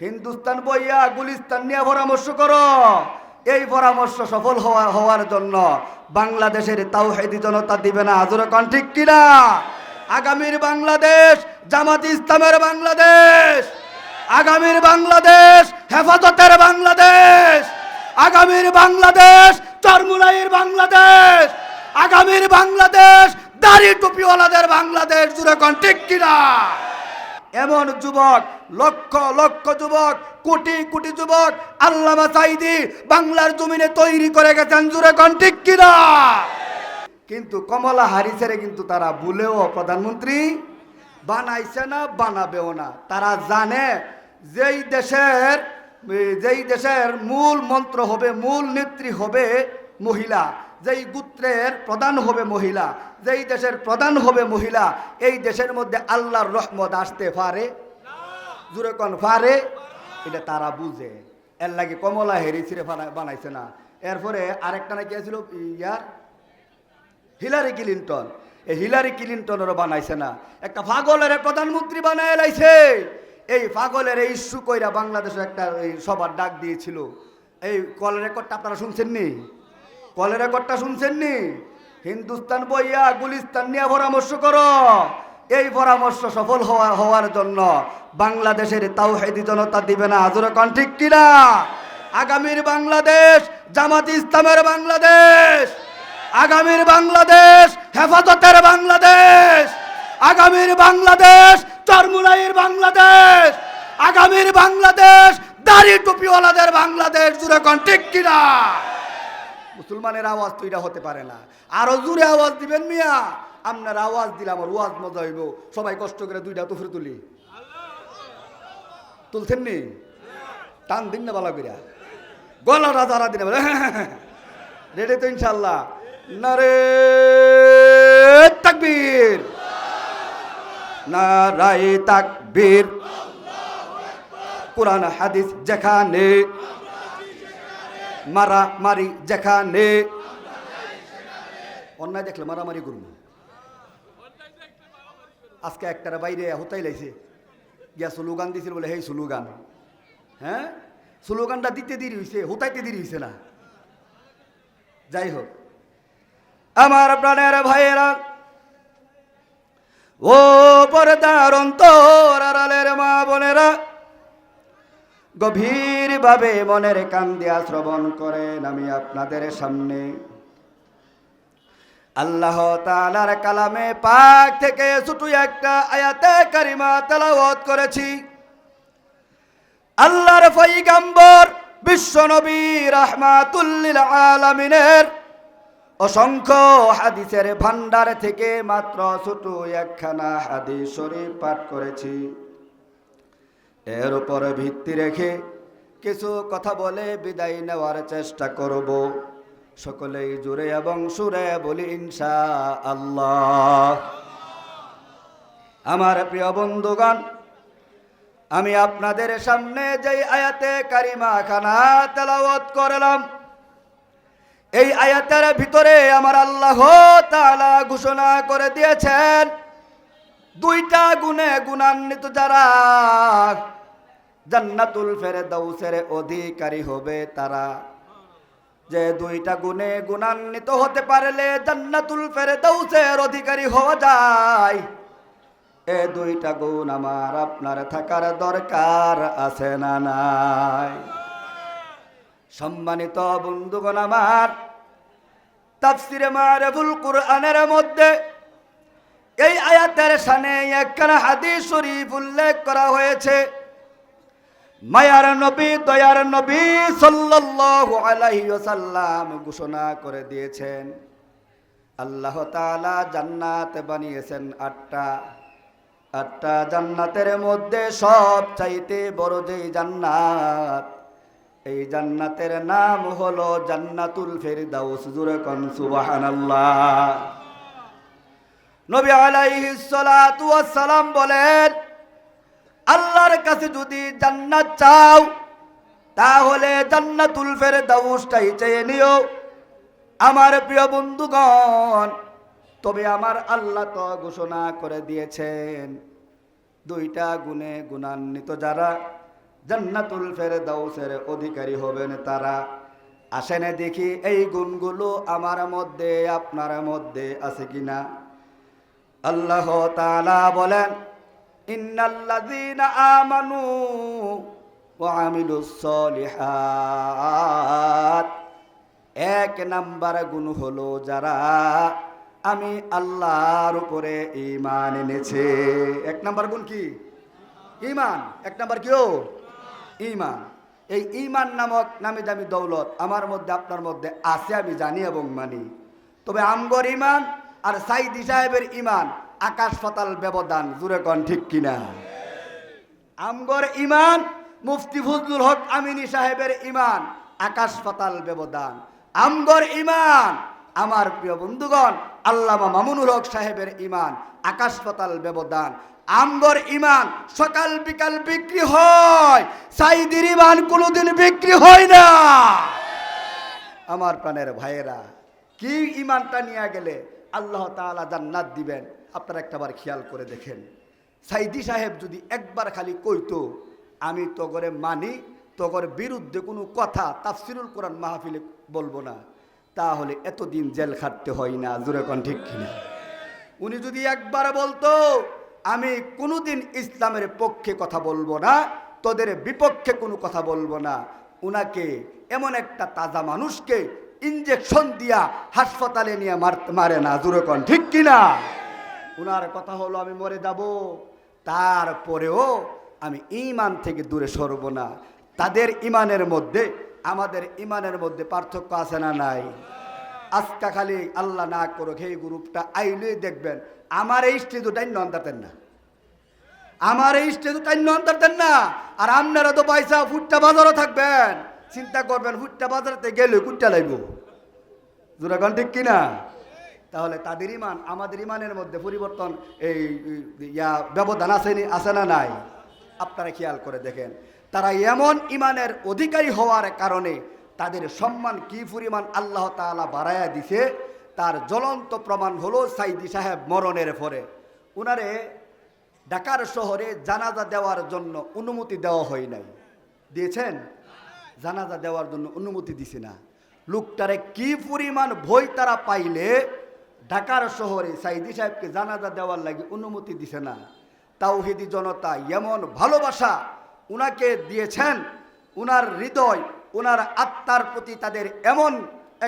হিন্দুস্তান বইয়া গুলিস্তান নিয়ে পরামর্শ করো। এই পরামর্শ সফল হওয়া, হওয়ার জন্য বাংলাদেশের তাওহেদি জনতা দিবে না। আজর কন, ঠিক কিনা? আগামীর বাংলাদেশ, জামাত ইসলামের বাংলাদেশ, আগামীর বাংলাদেশ, হেফাজতের বাংলাদেশ, আগামীর বাংলাদেশ চরমুনাইয়ের বাংলাদেশ, আগামীর বাংলাদেশ, দাড়ি টুপিওয়ালাদের বাংলাদেশ। জুড়ে ঠিক কিনা? এমন যুবক, লক্ষ লক্ষ যুবক, কোটি কোটি যুবক আল্লামা সাইদি বাংলার জমিনে তৈরি করে গেছেন কন ঠিক কিনা? কিন্তু কমলা হারিসের কিন্তু তারা ভুলেও প্রধানমন্ত্রী, বানাইছে না, বানাবেও না। তারা জানে যেই দেশের যেই দেশের মূল মন্ত্র হবে, মূল নেত্রী হবে মহিলা। যেই গুত্রের প্রধান হবে মহিলা, যেই দেশের প্রধান হবে মহিলা, এই দেশের মধ্যে আল্লাহর রহমত আসতে পারে? জুড়ে কন, পারে? এটা তারা বুঝে। এর লাগে কমলা হেরিসিরে বানাইছে না। এরপরে আরেকটা নাকি আছিল, ইয়ার? Hillary Clinton. এই হিলারি ক্লিন্টনেরও বানাইছে না। একটা পাগলের প্রধানমন্ত্রী বানায় লাইছে। এই পাগলের এই ইস্যু কইরা বাংলাদেশে একটা সবার ডাক দিয়েছিল। এই কলের রেকর্ডটা আপনারা শুনছেন নি? কলের রেকর্ডটা শুনছেন নি হিন্দুস্তান বইয়া গুলিস্তান নিয়ে পরামর্শ করো। এই পরামর্শ সফল হওয়া হওয়ার জন্য বাংলাদেশের তাওহেদি জনতা দিবে না। আজর কন ঠিক কিনা? আগামীর বাংলাদেশ, জামাত ইসলামের বাংলাদেশ। আগামীর বাংলাদেশ, হেফাজতের বাংলাদেশ। আগামীর বাংলাদেশ চরমুনাইয়ের বাংলাদেশ। আগামীর বাংলাদেশ, দাড়ি টুপিওয়ালাদের বাংলাদেশ। জুড়ে কন ঠিক কিনা? মুসলমানের আওয়াজ তো এটা হতে পারে না। আরও জোরে আওয়াজ দিবেন মিয়া। আপনার আওয়াজ দিলে আমার ওয়াজ মজা হইব। সবাই কষ্ট করে দুইটা তুফরে তুলি। তুলছেন নি? টান দিন না বালা কইরা। গলাটা যারা দিন রেডি তো ইনশাল্লাহ নারে তাকবীর। নারায়ে তাকবীর। কোরআন, হাদিস যেখানে মারা মারি যেখানে। অন্যায় দেখলে মারামারি করব আজকে একটার বাইরে হতাই লাইছে গিয়া স্লোগান দিছিল বলে, হেই স্লোগান। হ্যাঁ? স্লোগানটা দিতে দেরি হয়েছে হতাইতে দেরি হয়েছে না। যাই হোক। আমার প্রাণের ভাইয়েরা, ও পর্দার অন্তর আড়ালের মা বোনেরা গভীরভাবে মনের কান দিয়া শ্রবণ করেন আমি আপনাদের সামনে। আল্লাহ তালার কালামে পাক থেকে ছোটু একটা আয়াতে কারিমা তেলাওয়াত করেছি। আল্লাহর পৈগম্বর বিশ্বনবী রাহমাতুল্লিল আলামিনের অসংখ্য হাদিসের ভান্ডার থেকে মাত্র ছোট একখানা হাদিস শরীফ পাঠ করেছি। এর উপরে ভিত্তি রেখে কিছু কথা বলে বিদায় নেওয়ার চেষ্টা করব। সকলেই জুড়ে এবং সুরে বলি ইনশা আল্লাহ আমার প্রিয় বন্ধুগণ, আমি আপনাদের সামনে যেই আয়াতে কারিমা খানা তেলাওয়াত করলাম, এই আয়াতের ভিতরে আমার আল্লাহ তাআলা ঘোষণা করে দিয়েছেন, দুইটা গুণে গুণান্বিত যারা জান্নাতুল ফেরে ফেরদাউসের অধিকারী হবে তারা। যে দুইটা গুণে গুণান্বিত হতে পারলে জান্নাতুল ফেরদাউসের অধিকারী হওয়া যায়। এ দুইটা গুণ আমার আপনার থাকার দরকার আছে না নাই। সম্মানিত বন্ধুগণ আমার, তাফসিরে মারেফুল কুরআনের মধ্যে এই আয়াতের সানে একখানা হাদিস শরীফ উল্লেখ করা হয়েছে। মায়ার নবী, দয়ার নবী সাল্লাল্লাহু আলাইহি ওয়াসাল্লাম ঘোষণা করে দিয়েছেন। আল্লাহ তাআলা জান্নাত বানিয়েছেন আটটা। আটটা জান্নাতের মধ্যে সব চাইতে বড় যেই জান্নাত, এই জান্নাতের নাম হলো জান্নাতুল ফেরদাউস। জুরে কন সুবহানাল্লাহ। নবী আলাইহিস সালাতু ওয়াস সালাম বলেন আল্লাহর কাছে যদি জান্নাত চাও, তাহলে জান্নাতুল ফেরদাউসটাই চেয়ে নিও। আমার প্রিয় বন্ধুগণ, তবে আমার আল্লাহ তো ঘোষণা করে দিয়েছেন, দুইটা গুণে গুণান্বিত যারা জান্নাতুল ফেরদাউসের অধিকারী হবেন তারা। আসেন দেখি এই গুণগুলো আমার মধ্যে, আপনার মধ্যে আছে কিনা? আল্লাহ তাআলা বলেন ইন্নাল্লাযীনা আমানু ওয়া আমিলুস সলিহাত এক নাম্বার গুণ হলো যারা আমি আল্লাহর উপরে ঈমান এনেছে। এক নাম্বার গুণ কি? ঈমান। এক নাম্বার কিও ঈমান। এই ঈমান নামক নামি দামি দৌলত আমার মধ্যে, আপনার মধ্যে আছে, আমি জানি এবং মানি। তবে আমগর ইমান আর সাইদি সাহেবের ঈমান আকাশ পাতাল ব্যবধান জুড়ে কন ঠিক কিনা? আমগর ইমান, মুফতি ফজলুল হক আমিনী সাহেবের ইমান, আকাশ পাতাল ব্যবধান। আমগর ইমান, আমার প্রিয় বন্ধুগণ, আল্লামা মামুনুল হক সাহেবের ইমান, আকাশ পাতাল ব্যবধান। আমগর ইমান, সকাল বিকাল বিক্রি হয়, সাইদির ইমান কোনোদিন বিক্রি হয় না। আমার প্রাণের ভাইয়েরা, কি ইমানটা নিয়ে গেলে আল্লাহ তাআলা জান্নাত দিবেন? আপনারা একটাবার খেয়াল করে দেখেন। সাইদি সাহেব যদি একবার খালি কইতো, আমি তগরে মানি, তগর বিরুদ্ধে কোনো কথা তাফসিরুল কোরআন মাহফিলে বলব না, তাহলে এতদিন জেল খাটতে হয় না। জোরে কোন ঠিক কিনা? উনি যদি একবার বলতো, আমি কোনোদিন ইসলামের পক্ষে কথা বলব না, তোদের বিপক্ষে কোনো কথা বলব না। উনাকে এমন একটা তাজা মানুষকে ইঞ্জেকশন দিয়া হাসপাতালে নিয়ে মারে না। জুরকন ঠিক কিনা? উনার কথা হলো, আমি মরে যাব, তারপরেও আমি ইমান থেকে দূরে সরব না। তাদের ইমানের মধ্যে, আমাদের ইমানের মধ্যে পার্থক্য আছে না নাই? আজকা খালি আল্লাহ না করুক এই গ্রুপটা, আইলেই দেখবেন, আমার এই স্টেজ ওটাই নন্দাতেন না। আমার এই স্টেজ ওটাই নন্দাতেন না। আর আপনারা তো পয়সা, ফুটটা বাজারও থাকবেন। চিন্তা করবেন, ফুটটা বাজারতে গেলে কুটটা লাগব। জোরাগন ঠিক কিনা? তাহলে তাদের ইমান, আমাদের ইমানের মধ্যে পরিবর্তন, এই ইয়া, ব্যবধান আছে নি- আছে না নাই? আপনারা খেয়াল করে দেখেন। তারা এমন ইমানের অধিকারী হওয়ার কারণে তাদের সম্মান কি পরিমাণ আল্লাহ তাআলা বাড়ায়া দিছে, তার জ্বলন্ত প্রমাণ হলো সাইদি সাহেব মরণের পরে। উনারে ঢাকার শহরে জানাজা দেওয়ার জন্য অনুমতি দেওয়া হয় নাই। দিয়েছেন? জানাজা দেওয়ার জন্য অনুমতি দিছে না। লোকটারে কি পরিমাণ ভয় তারা পাইলে ঢাকার শহরে সাইদি সাহেবকে জানাজা দেওয়ার লাগে অনুমতি দিছে না। তাওহিদি জনতা এমন ভালোবাসা উনাকে দিয়েছেন, উনার হৃদয়, উনার আত্মার প্রতি তাদের এমন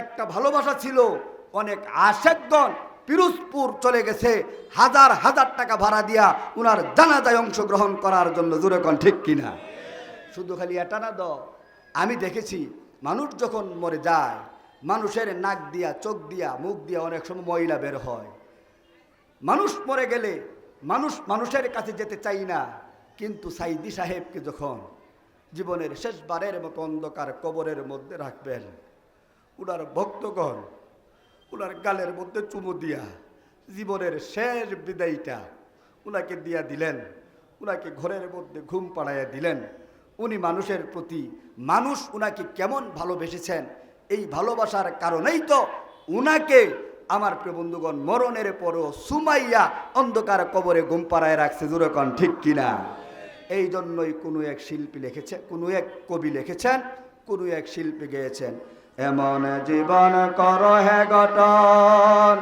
একটা ভালোবাসা ছিল, অনেক আশেকগণ পিরোজপুর চলে গেছে, হাজার হাজার টাকা ভাড়া দিয়া উনার জানাজায় অংশগ্রহণ করার জন্য, জোরে কন ঠিক কিনা? শুধু খালি এটা না দ, আমি দেখেছি মানুষ যখন মরে যায় মানুষের নাক দিয়া, চোখ দিয়া, মুখ দিয়া অনেক সময় ময়লা বের হয়। মানুষ মরে গেলে মানুষ মানুষের কাছে যেতে চাই না। কিন্তু সাইদি সাহেবকে যখন জীবনের শেষবারের মতো অন্ধকার কবরের মধ্যে রাখবেন, উনার ভক্তগণ, উনার গালের মধ্যে চুমু দিয়া জীবনের শেষ বিদায়টা উনাকে দিয়া দিলেন, উনাকে ঘরের মধ্যে ঘুম পাড়াইয়া দিলেন। উনি মানুষের প্রতি, মানুষ উনাকে কেমন ভালোবেসেছেন এই ভালোবাসার কারণেই তো উনাকে আমার প্রিয় বন্ধুগণ মরণের পরও সুমাইয়া অন্ধকার কবরে ঘুম পাড়ায় রাখছে জুরকন ঠিক কিনা? এই জন্যই কোনো এক শিল্পী লিখেছে, কোনো এক কবি লিখেছেন, কোনো এক শিল্পী গেয়েছেন, এমন জীবন কর হে গঠন,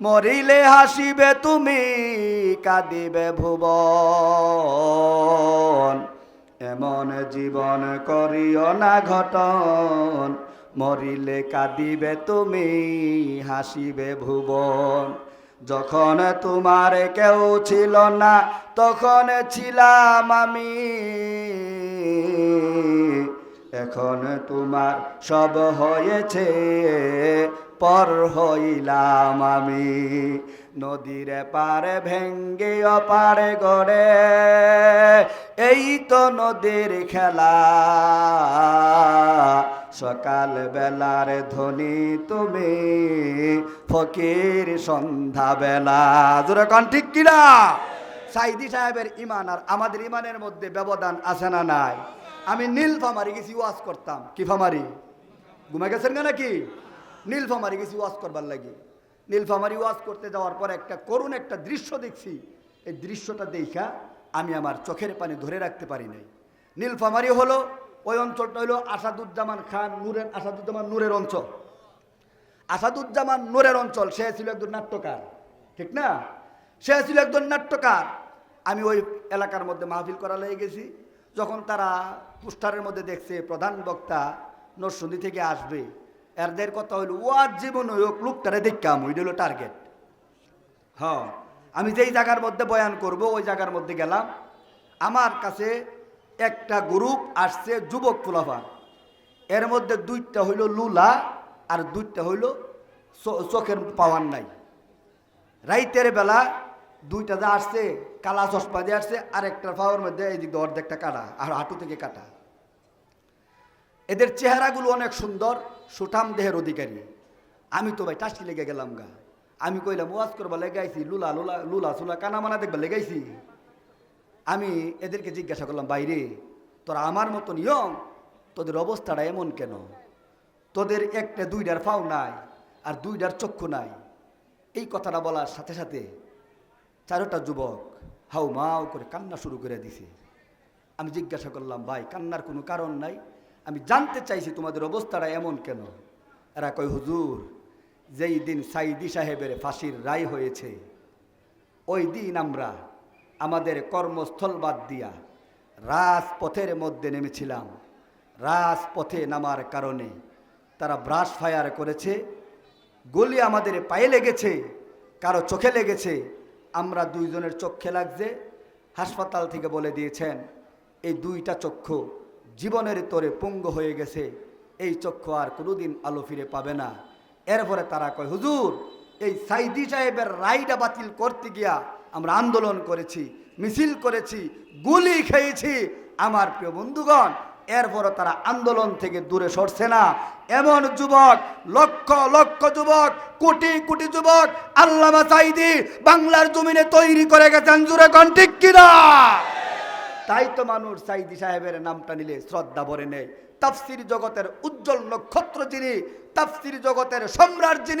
মরিলে হাসিবে তুমি, কাঁদিবে ভুবন, এমন জীবন করিও না ঘটন মরিলে কাঁদিবে তুমি হাসিবে ভুবন। যখন তোমার কেউ ছিল না তখন ছিলাম আমি। এখন তোমার সব হয়েছে, পর হইলাম আমি। নদীর পারে ভেঙ্গে অপারে গড়ে, এই তো নদীর খেলা। সকাল বেলার ধ্বনি তুমি, ফকির সন্ধ্যা বেলা কন, ঠিক কিনা? সাইদি সাহেবের ইমান আর আমাদের ইমানের মধ্যে ব্যবধান আছে না নাই? আমি নীলফামারি গেছি, ওয়াজ করতাম। কি ফামারি? ঘুমে গেছেন না নাকি? নীলফামারি গেছি, ওয়াজ করবার লাগে। লাগি নীলফামারি ওয়াজ করতে যাওয়ার পর একটা করুণ একটা দৃশ্য দেখছি। এই দৃশ্যটা দেখা আমি আমার চোখের পানি ধরে রাখতে পারি নাই। নীলফামারি হলো, ওই অঞ্চলটা হলো আসাদুজ্জামান খান নূরের, আসাদুজ্জামান নূরের অঞ্চল। আসাদুজ্জামান নূরের অঞ্চল, সে ছিল একজন নাট্যকার। ঠিক না? সে ছিল একজন নাট্যকার। আমি ওই এলাকার মধ্যে মাহফিল করা লেগে গেছি। যখন তারা পোস্টারের মধ্যে দেখছে প্রধান বক্তা নরসন্দী থেকে আসবে, এরদের কথা হইল ও আর জীবন হোক লোকটারে দেখাম ওইটা হলো টার্গেট। হ্যাঁ আমি যেই জায়গার মধ্যে বয়ান করব, ওই জায়গার মধ্যে গেলাম। আমার কাছে একটা গ্রুপ আসছে যুবক ফুলাফা। এর মধ্যে দুইটা হইল লুলা আর দুইটা হইল চোখের পাওয়ার নাই। রাইতের বেলা দুইটা যা আসছে, কালা চশমা দিয়ে আসছে আর একটা পাওয়ার মধ্যে এই দিক দিয়ে অর্ধেকটা কাটা, আর হাঁটু থেকে কাটা। এদের চেহারাগুলো অনেক সুন্দর, সুঠাম দেহের অধিকারী। আমি তো ভাই টাসি লেগে গেলাম গা। আমি কইলাম ওয়াজ করবা লেগাইছি, লুলা লুলা লুলা সুলা কানা মানা দেখবা লেগাইছি। আমি এদেরকে জিজ্ঞাসা করলাম বাইরে তোরা আমার মতো নিয়ম, তোদের অবস্থাটা এমন কেন? তোদের একটা দুইটার ফাও নাই, আর দুইটার চক্ষু নাই। এই কথাটা বলার সাথে সাথে চারোটা যুবক হাউ মাও করে কান্না শুরু করে দিছে। আমি জিজ্ঞাসা করলাম, ভাই, কান্নার কোনো কারণ নাই। আমি জানতে চাইছি তোমাদের অবস্থাটা এমন কেন? এরা কয়, হুজুর, যেই দিন সাইদি সাহেবের ফাঁসির রায় হয়েছে, ওই দিন আমরা আমাদের কর্মস্থল বাদ দিয়া রাজপথের মধ্যে নেমেছিলাম। রাজপথে নামার কারণে তারা ব্রাশ ফায়ার করেছে। গলি আমাদের পায়ে লেগেছে, কারও চোখে লেগেছে আমরা দুইজনের চক্ষে লাগছে, হাসপাতাল থেকে বলে দিয়েছেন, এই দুইটা চক্ষু জীবনের তোরে পঙ্গ হয়ে গেছে, এই চক্ষু আর কোনোদিন আলো ফিরে পাবে না। এরপরে তারা কয়, হুজুর, এই সাইদি সাহেবের রায়টা বাতিল করতে গিয়া আমরা আন্দোলন করেছি, মিছিল করেছি, গুলি খেয়েছি। আমার প্রিয় বন্ধুগণ এরপরও তারা আন্দোলন থেকে দূরে সরছে না। এমন যুবক, লক্ষ লক্ষ যুবক, কোটি কোটি যুবক আল্লামা সাইদি বাংলার জমিনে তৈরি করে গেছেন জুড়ে কন ঠিক কিনা? তাই তো মানুষ সাইদি সাহেবের নামটা নিলে শ্রদ্ধা ভরে নেই তাফসির জগতের উজ্জ্বল নক্ষত্র যিনি, তাফসির জগতের সম্রাট যিনি